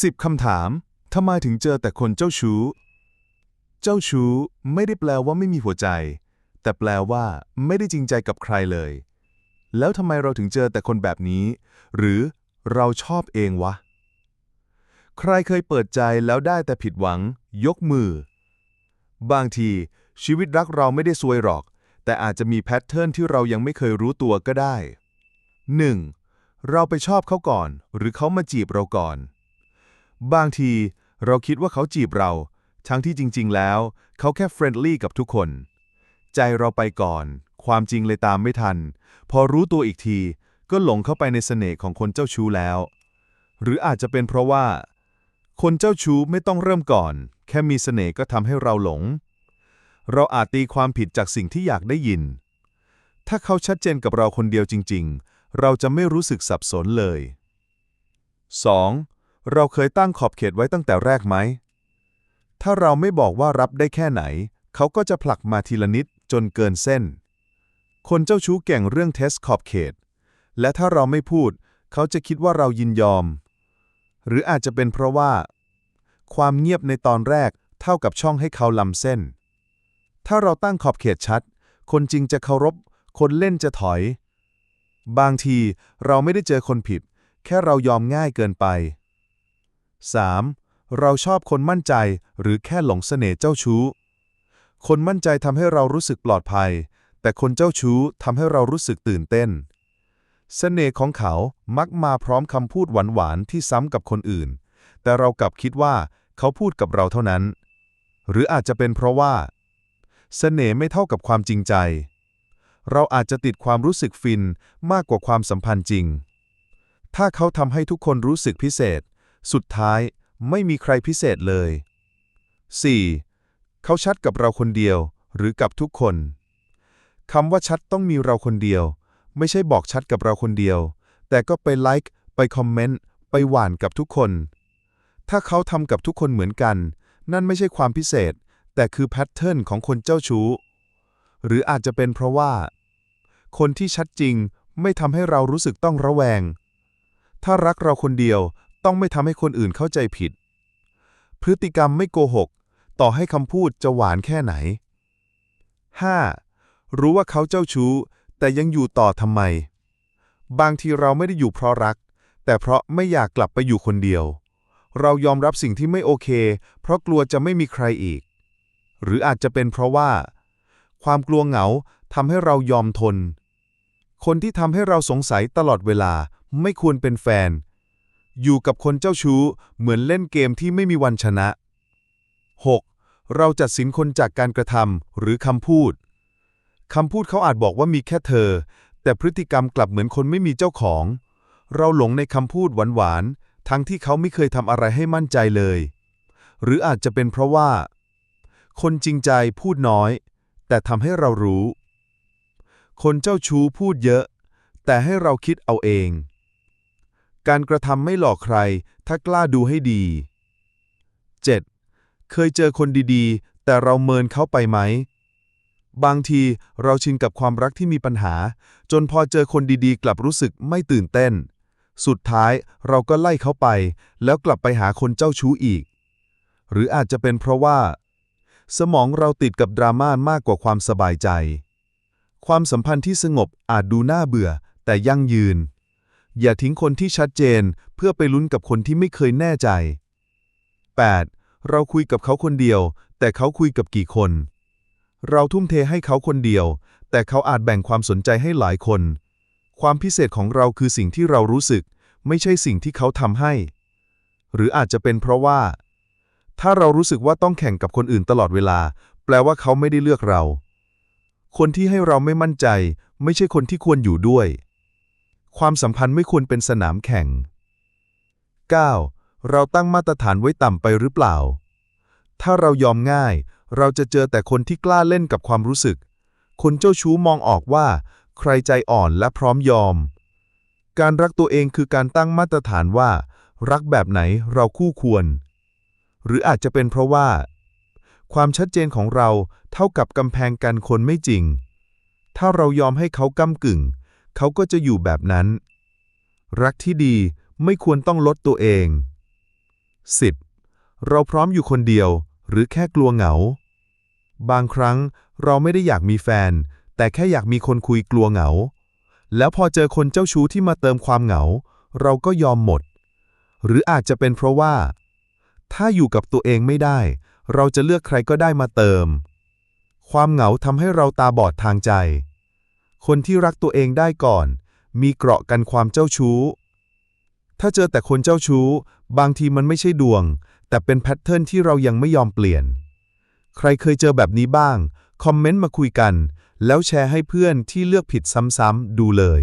10 คำถาม ทำไมถึงเจอแต่คนเจ้าชู้ เจ้าชู้ไม่ได้แปลว่าไม่มีหัวใจ แต่แปลว่าไม่ได้จริงใจกับใครเลย แล้วทำไมเราถึงเจอแต่คนแบบนี้ หรือเราชอบเองวะ ใครเคยเปิดใจแล้วได้แต่ผิดหวัง ยกมือ บางทีชีวิตรักเราไม่ได้ซวยหรอก แต่อาจจะมีแพทเทิร์นที่เรายังไม่เคยรู้ตัวก็ได้ 1. เราไปชอบเขาก่อน หรือเขามาจีบเราก่อน บางทีเราคิดว่าเขาจีบเรา ทั้งที่จริง ๆ แล้ว เขาแค่เฟรนลี่กับทุกคน ใจเราไปก่อน ความจริงเลยตามไม่ทัน พอรู้ตัวอีกที ก็หลงเข้าไปในเสน่ห์ของคนเจ้าชู้แล้ว หรืออาจจะเป็นเพราะว่า คนเจ้าชู้ไม่ต้องเริ่มก่อน แค่มีเสน่ห์ก็ทำให้เราหลง เราอาจตีความผิดจากสิ่งที่อยากได้ยิน ถ้าเขาชัดเจนกับเราคนเดียวจริง ๆ เราจะไม่รู้สึกสับสนเลย 2. เราเคยตั้งขอบเขตไว้ตั้งแต่แรกไหม ถ้าเราไม่บอกว่ารับได้แค่ไหน เขาก็จะผลักมาทีละนิดจนเกินเส้น คนเจ้าชู้เก่งเรื่องเทสขอบเขต และถ้าเราไม่พูด เขาจะคิดว่าเรายินยอม หรืออาจจะเป็นเพราะว่า ความเงียบในตอนแรกเท่ากับช่องให้เขาลำเส้น ถ้าเราตั้งขอบเขตชัด คนจริงจะเคารพ คนเล่นจะถอย บางทีเราไม่ได้เจอคนผิด แค่เรายอมง่ายเกินไป 3. เราชอบคนมั่นใจหรือแค่หลงเสน่ห์เจ้าชู้ คนมั่นใจทำให้เรารู้สึกปลอดภัย แต่คนเจ้าชู้ทำให้เรารู้สึกตื่นเต้น เสน่ห์ของเขามักมาพร้อมคำพูดหวานๆที่ซ้ำกับคนอื่น แต่เรากลับคิดว่าเขาพูดกับเราเท่านั้น หรืออาจจะเป็นเพราะว่า เสน่ห์ไม่เท่ากับความจริงใจ เราอาจจะติดความรู้สึกฟินมากกว่าความสัมพันธ์จริง ถ้าเขาทำให้ทุกคนรู้สึกพิเศษ สุดท้ายไม่มีใครพิเศษเลย 4. เขาชัดกับเราคนเดียวหรือกับทุกคนคำว่าชัดต้องมีเราคนเดียว ไม่ใช่บอกชัดกับเราคนเดียว แต่ก็ไปไลค์ไปคอมเมนต์ไปหวานกับทุกคน ถ้าเขาทำกับทุกคนเหมือนกัน นั่นไม่ใช่ความพิเศษ แต่คือแพทเทิร์นของคนเจ้าชู้ หรืออาจจะเป็นเพราะว่า คนที่ชัดจริงไม่ทำให้เรารู้สึกต้องระแวง ถ้ารักเราคนเดียว ต้องไม่ทำให้คนอื่นเข้าใจผิด พฤติกรรมไม่โกหก ต่อให้คำพูดจะหวานแค่ไหน 5. รู้ว่าเขาเจ้าชู้ แต่ยังอยู่ต่อทำไม บางทีเราไม่ได้อยู่เพราะรัก แต่เพราะไม่อยากกลับไปอยู่คนเดียว เรายอมรับสิ่งที่ไม่โอเค เพราะกลัวจะไม่มีใครอีก หรืออาจจะเป็นเพราะว่า ความกลัวเหงาทำให้เรายอมทน คนที่ทำให้เราสงสัยตลอดเวลาไม่ควรเป็นแฟน อยู่กับคนเจ้าชู้เหมือนเล่นเกมที่ไม่มีวันชนะ 6. เราจัดสินคนจากการกระทำหรือคำพูดคำพูดเขาอาจบอกว่ามีแค่เธอ แต่พฤติกรรมกลับเหมือนคนไม่มีเจ้าของ เราหลงในคำพูดหวานๆ ทั้งที่เขาไม่เคยทำอะไรให้มั่นใจเลย หรืออาจจะเป็นเพราะว่า คนจริงใจพูดน้อย แต่ทำให้เรารู้ คนเจ้าชู้พูดเยอะ แต่ให้เราคิดเอาเอง การกระทำไม่หลอกใคร ถ้ากล้าดูให้ดี 7. เคยเจอคนดีๆ แต่เราเมินเขาไปไหม บางทีเราชินกับความรักที่มีปัญหา จนพอเจอคนดีๆ กลับรู้สึกไม่ตื่นเต้น สุดท้ายเราก็ไล่เขาไป แล้วกลับไปหาคนเจ้าชู้อีก หรืออาจจะเป็นเพราะว่า สมองเราติดกับดราม่ามากกว่าความสบายใจ ความสัมพันธ์ที่สงบอาจดูน่าเบื่อ แต่ยั่งยืน อย่าทิ้งคนที่ชัดเจน เพื่อไปลุ้นกับคนที่ไม่เคยแน่ใจ 8. เราคุยกับเขาคนเดียว แต่เขาคุยกับกี่คน เราทุ่มเทให้เขาคนเดียว แต่เขาอาจแบ่งความสนใจให้หลายคน ความพิเศษของเราคือสิ่งที่เรารู้สึก ไม่ใช่สิ่งที่เขาทำให้ หรืออาจจะเป็นเพราะว่า ถ้าเรารู้สึกว่าต้องแข่งกับคนอื่นตลอดเวลา แปลว่าเขาไม่ได้เลือกเรา คนที่ให้เราไม่มั่นใจ ไม่ใช่คนที่ควรอยู่ด้วย ความสัมพันธ์ไม่ควรเป็นสนามแข่ง 9. เราตั้งมาตรฐานไว้ต่ำไปหรือเปล่า ถ้าเรายอมง่าย เราจะเจอแต่คนที่กล้าเล่นกับความรู้สึก คนเจ้าชู้มองออกว่า ใครใจอ่อนและพร้อมยอม การรักตัวเองคือการตั้งมาตรฐานว่า รักแบบไหนเราคู่ควร หรืออาจจะเป็นเพราะว่า ความชัดเจนของเราเท่ากับกำแพงกันคนไม่จริง ถ้าเรายอมให้เขาก้ากึ่ง เขาก็จะอยู่แบบนั้น รักที่ดีไม่ควรต้องลดตัวเอง 10. เราพร้อมอยู่คนเดียว หรือแค่กลัวเหงา บางครั้งเราไม่ได้อยากมีแฟน แต่แค่อยากมีคนคุยกลัวเหงา แล้วพอเจอคนเจ้าชู้ที่มาเติมความเหงา เราก็ยอมหมด หรืออาจจะเป็นเพราะว่า ถ้าอยู่กับตัวเองไม่ได้ เราจะเลือกใครก็ได้มาเติม ความเหงาทำให้เราตาบอดทางใจ คนที่รักตัวเองได้ก่อน มีเกราะกันความเจ้าชู้ ถ้าเจอแต่คนเจ้าชู้ บางทีมันไม่ใช่ดวง แต่เป็นแพทเทิร์นที่เรายังไม่ยอมเปลี่ยน ใครเคยเจอแบบนี้บ้าง คอมเมนต์มาคุยกัน แล้วแชร์ให้เพื่อนที่เลือกผิดซ้ำๆดูเลย